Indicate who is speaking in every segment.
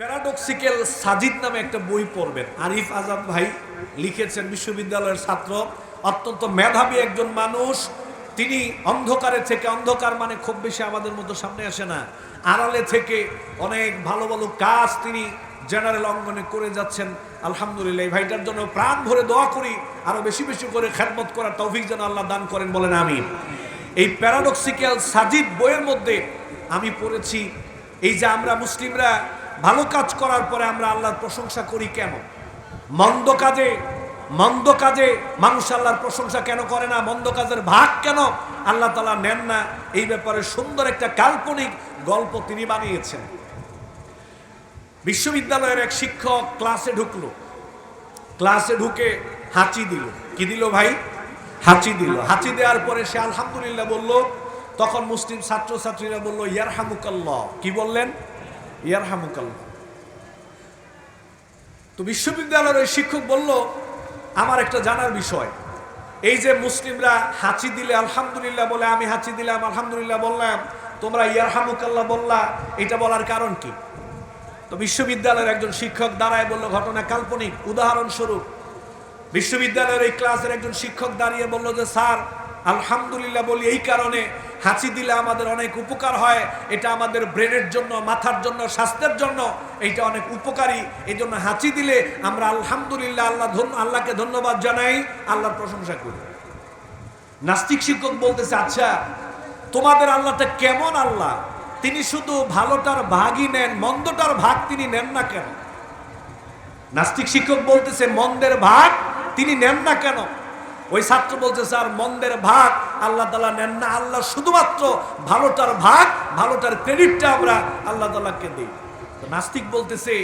Speaker 1: Paradoxical Sajid নামে একটা বই পড়বেন। আরিফ আজাদ ভাই লিখেছেন, বিশ্ববিদ্যালয়ের ছাত্র, অত্যন্ত মেধাবী একজন মানুষ। তিনি অন্ধকারে থেকে, অন্ধকার মানে খুব বেশি আমাদের মতো সামনে আসে না। আড়ালে থেকে অনেক ভালো ভালো কাজ তিনি জেনারেল অঙ্গনে করে যাচ্ছেন। আলহামদুলিল্লাহ, এই ভাইটার জন্য প্রাণ ভরে দোয়া করি। আরও বেশি বেশি করে খেদমত করার তৌফিক যেন আল্লাহ দান করেন, বলেন আমি এই প্যারাডক্সিক্যাল সাজিদ বইয়ের মধ্যে আমি পড়েছি, এই যে আমরা মুসলিমরা ভালো কাজ করার পরে আমরা আল্লাহর প্রশংসা করি কেন? মন্দ কাজে মন্দ কাজে মানুষ আল্লাহর প্রশংসা কেন করে না? মন্দ কাজের ভাগ কেন? আল্লাহ তালা নেন না। এই ব্যাপারে সুন্দর একটা কাল্পনিক গল্প তিনি বানিয়েছেন। বিশ্ববিদ্যালয়ের এক শিক্ষক ক্লাসে ঢুকলো। ক্লাসে ঢুকে হাঁচি দিল। কি দিল ভাই? হাঁচি দিল। হাঁচি দেওয়ার পরে সে আলহামদুলিল্লাহ বলল, তখন মুসলিম ছাত্রছাত্রীরা বলল ইয়ার হামুকাল্লাহ কি বললেন? ইয়ার হামুকাল্লাহ তো বিশ্ববিদ্যালয়ের ওই শিক্ষক বলল, আমার একটা জানার বিষয়। এই যে মুসলিমরা হাঁচি দিলে আলহামদুলিল্লাহ বলে, আমি হাঁচি দিলাম, আলহামদুলিল্লাহ বললাম, তোমরা ইয়ার হামুকাল্লাহ বললা, এটা বলার কারণ কি? তো বিশ্ববিদ্যালয়ের একজন শিক্ষক দাঁড়ায় বলল, ঘটনা কাল্পনিক। উদাহরণস্বরূপ, বিশ্ববিদ্যালয়ের এই ক্লাসের একজন শিক্ষক দাঁড়িয়ে বলল যে, স্যার, আলহামদুলিল্লাহ বলি এই কারণে হাঁচি দিলে আমাদের অনেক উপকার হয়। এটা আমাদের ব্রেনের জন্য, মাথার জন্য, স্বাস্থ্যের জন্য এইটা অনেক উপকারী। এই জন্য হাঁচি দিলে আমরা আলহামদুলিল্লাহ আল্লাহ ধন্য আল্লাহকে ধন্যবাদ জানাই, আল্লাহর প্রশংসা করি। নাস্তিক শিক্ষক বলতেছে আচ্ছা তোমাদের আল্লাহটা কেমন আল্লাহ? তিনি শুধু ভালোটার ভাগই নেন, মন্দটার ভাগ তিনি নেন না কেন? নাস্তিক শিক্ষক বলতেছে, মন্দের ভাগ তিনি নেন না কেন? ওই ছাত্র বলছে, স্যার, মন্দের ভাগ আল্লাহ তালা নেন না। আল্লাহ শুধুমাত্র ভালোটার ভাগ, ভালোটার ক্রেডিটটা আমরা আল্লাহ তালাকে দিই। নাস্তিক বলতেছে,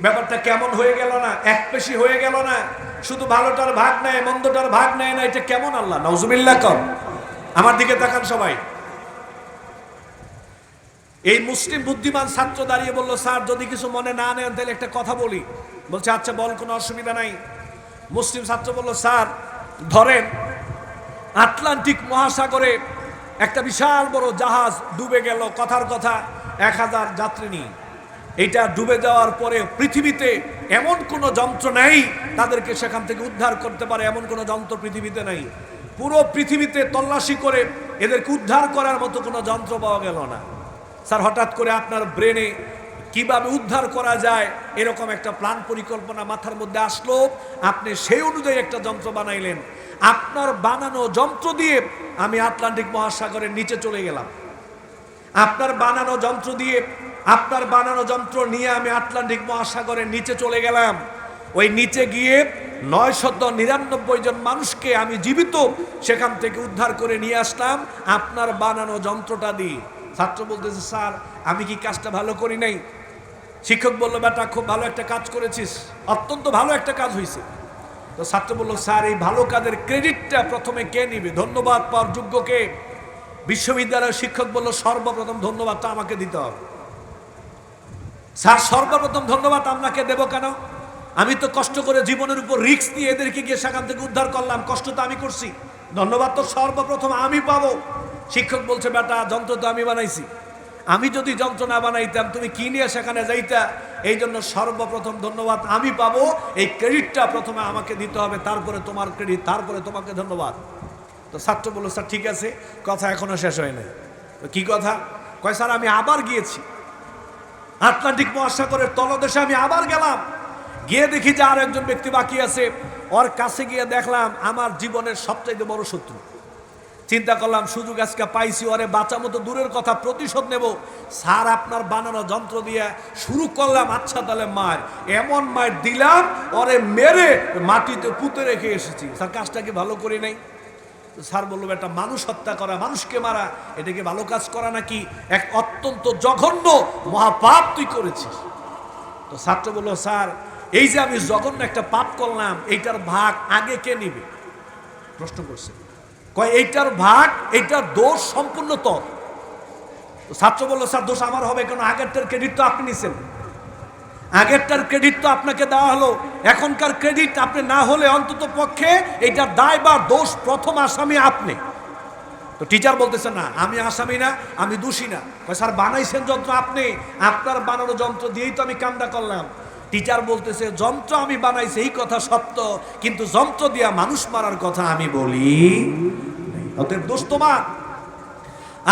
Speaker 1: ব্যাপারটা কেমন হয়ে গেল না? এক পেশি হয়ে গেল না? শুধু ভালোটার ভাগ নেয়, মন্দটার ভাগ নেয় না, এটা কেমন আল্লাহ? নজুবিল্লাহ কর। আমার দিকে তাকান সবাই। এই মুসলিম বুদ্ধিমান ছাত্র দাঁড়িয়ে বলল, স্যার, যদি কিছু মনে না নেন, তাহলে একটা কথা বলি। বলছে আচ্ছা বল, কোনো অসুবিধা নাই। মুসলিম ছাত্র বলল, স্যার ধরেন, আটলান্টিক মহাসাগরে একটা বিশাল বড় জাহাজ ডুবে গেল, কথার কথা, এক হাজার যাত্রী নিয়ে। এটা ডুবে যাওয়ার পরে পৃথিবীতে এমন কোনো যন্ত্র নেই, তাদেরকে সেখান থেকে উদ্ধার করতে পারে, এমন কোনো যন্ত্র পৃথিবীতে নেই। পুরো পৃথিবীতে তল্লাশি করে এদেরকে উদ্ধার করার মতো কোনো যন্ত্র পাওয়া গেল না। স্যার, হঠাৎ করে আপনার ব্রেনে কীভাবে উদ্ধার করা যায়, এরকম একটা প্ল্যান পরিকল্পনা মাথার মধ্যে আসলো। আপনি সেই অনুযায়ী একটা যন্ত্র বানাইলেন। আপনার বানানো যন্ত্র দিয়ে আমি আটলান্টিক মহাসাগরের নিচে চলে গেলাম। আপনার বানানো যন্ত্র দিয়ে, আপনার বানানো যন্ত্র নিয়ে আমি আটলান্টিক মহাসাগরের নিচে চলে গেলাম। ওই নিচে গিয়ে নয় শত নিরানব্বই জন মানুষকে আমি জীবিত সেখান থেকে উদ্ধার করে নিয়ে আসলাম আপনার বানানো যন্ত্রটা দিয়ে। ছাত্র বলতেছে, স্যার, আমি কি কাজটা ভালো করি নাই? শিক্ষক বলল, বেটা, খুব ভালো একটা কাজ করেছিস। অত্যন্ত ভালো একটা কাজ হয়েছে তো ছাত্র বলল, স্যার, এই ভালো কাজের ক্রেডিটটা প্রথমে কে নিবে? ধন্যবাদ পাওয়ার যোগ্য কে? বিশ্ববিদ্যালয়ের শিক্ষক বলল, সর্বপ্রথম ধন্যবাদটা আমাকে দিতে হবে। স্যার, সর্বপ্রথম ধন্যবাদ আপনাকে দেব কেন? আমি তো কষ্ট করে জীবনের উপর রিস্ক নিয়ে এদেরকে গিয়ে সেখান থেকে উদ্ধার করলাম। কষ্ট তো আমি করছি। ধন্যবাদ তো সর্বপ্রথম আমি পাবো। শিক্ষক বলছে, বেটা, যন্ত্র তো আমি বানাইছি। আমি যদি যন্ত্রণা বানাইতাম, তুমি কি নিয়ে সেখানে যাইতা? এই জন্য সর্বপ্রথম ধন্যবাদ আমি পাবো। এই ক্রেডিটটা প্রথমে আমাকে দিতে হবে, তারপরে তোমার ক্রেডিট তারপরে তোমাকে ধন্যবাদ। তো ছাত্র বলল, স্যার, ঠিক আছে, কথা এখনও শেষ হয় নাই। তো কী কথা? কয়, স্যার, আমি আবার গিয়েছি। আটলান্টিক মহাসাগরের তলদেশে আমি আবার গেলাম। গিয়ে দেখি যে আর একজন ব্যক্তি বাকি আছে। ওর কাছে গিয়ে দেখলাম, আমার জীবনের সবচাইতে বড় শত্রু। চিন্তা করলাম, সুযোগ আজকে পাইছি, ওরে বাঁচা মতো দূরের কথা, প্রতিশোধ নেব। স্যার, আপনার বানানো যন্ত্র দিয়ে শুরু করলাম আচ্ছা তাহলে মার। এমন মার দিলাম, ওরে মেরে মাটিতে পুঁতে রেখে এসেছি। স্যার, কাজটা কি ভালো করি নাই? স্যার বলল, একটা মানুষ হত্যা করা, মানুষকে মারা এটাকে ভালো কাজ করা নাকি? এক অত্যন্ত জঘন্য মহাপাপ তুই করেছিস। তো ছাত্র বলল, স্যার, এই যে আমি জঘন্য একটা পাপ করলাম, এইটার ভাগ আগে কে নিবে? প্রশ্ন করছে। কয়, এইটার ভাগ, এইটার দোষ সম্পূর্ণ তোর। ছাত্র বলল, স্যার, দোষ আমার হবে কেন? আগেরটার ক্রেডিট তো আপনি নিছেন। আগেরটার ক্রেডিট তো আপনাকে দেওয়া হলো। এখনকার ক্রেডিট আপনি না হলে অন্তত পক্ষে এইটার দায় বা দোষ প্রথম আসামি আপনি। তো টিচার বলতেছে, না, আমি আসামি না, আমি দোষী না। স্যার, বানাইছেন যন্ত্র আপনি। আপনার বানানো যন্ত্র দিয়েই তো আমি কামটা করলাম। টিচার বলতেছে, যন্ত্র আমি বানাইছি, এই কথা সত্য, কিন্তু যন্ত্র দিয়া মানুষ মারার কথা আমি বলি অতএব দোষ তোমার।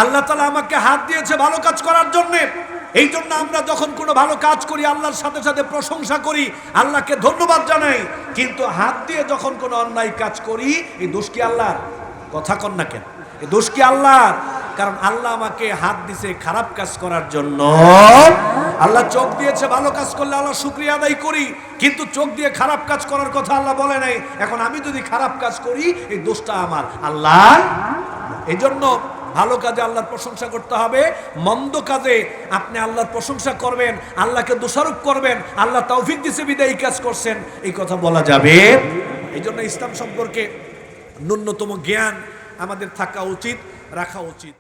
Speaker 1: আল্লাহ তালা আমাকে হাত দিয়েছে ভালো কাজ করার জন্যে। এই জন্য আমরা যখন কোনো ভালো কাজ করি, আল্লাহর সাথে সাথে প্রশংসা করি, আল্লাহকে ধন্যবাদ জানাই। কিন্তু হাত দিয়ে যখন কোনো অন্যায় কাজ করি, এই দোষ কি আল্লাহর? কথা কন না কেন। এই দোষ কি আল্লাহর? কারণ আল্লাহ আমাকে হাত দিছে খারাপ কাজ করার জন্য। আল্লাহ চোখ দিয়েছে, ভালো কাজ করলে আল্লাহ শুক্রিয়া আদায় করি। কিন্তু চোখ দিয়ে খারাপ কাজ করার কথা আল্লাহ বলে নাই। এখন আমি যদি খারাপ কাজ করি, এই দোষটা আমার। আল্লাহ এই জন্য ভালো কাজে আল্লাহর প্রশংসা করতে হবে। মন্দ কাজে আপনি আল্লাহর প্রশংসা করবেন, আল্লাহকে দোষারোপ করবেন, আল্লাহ তৌফিক দিছে, বিদায় এই কাজ করছেন। এই কথা বলা যাবে। এই জন্য ইসলাম সম্পর্কে ন্যূনতম জ্ঞান আমাদের থাকা উচিত, রাখা উচিত।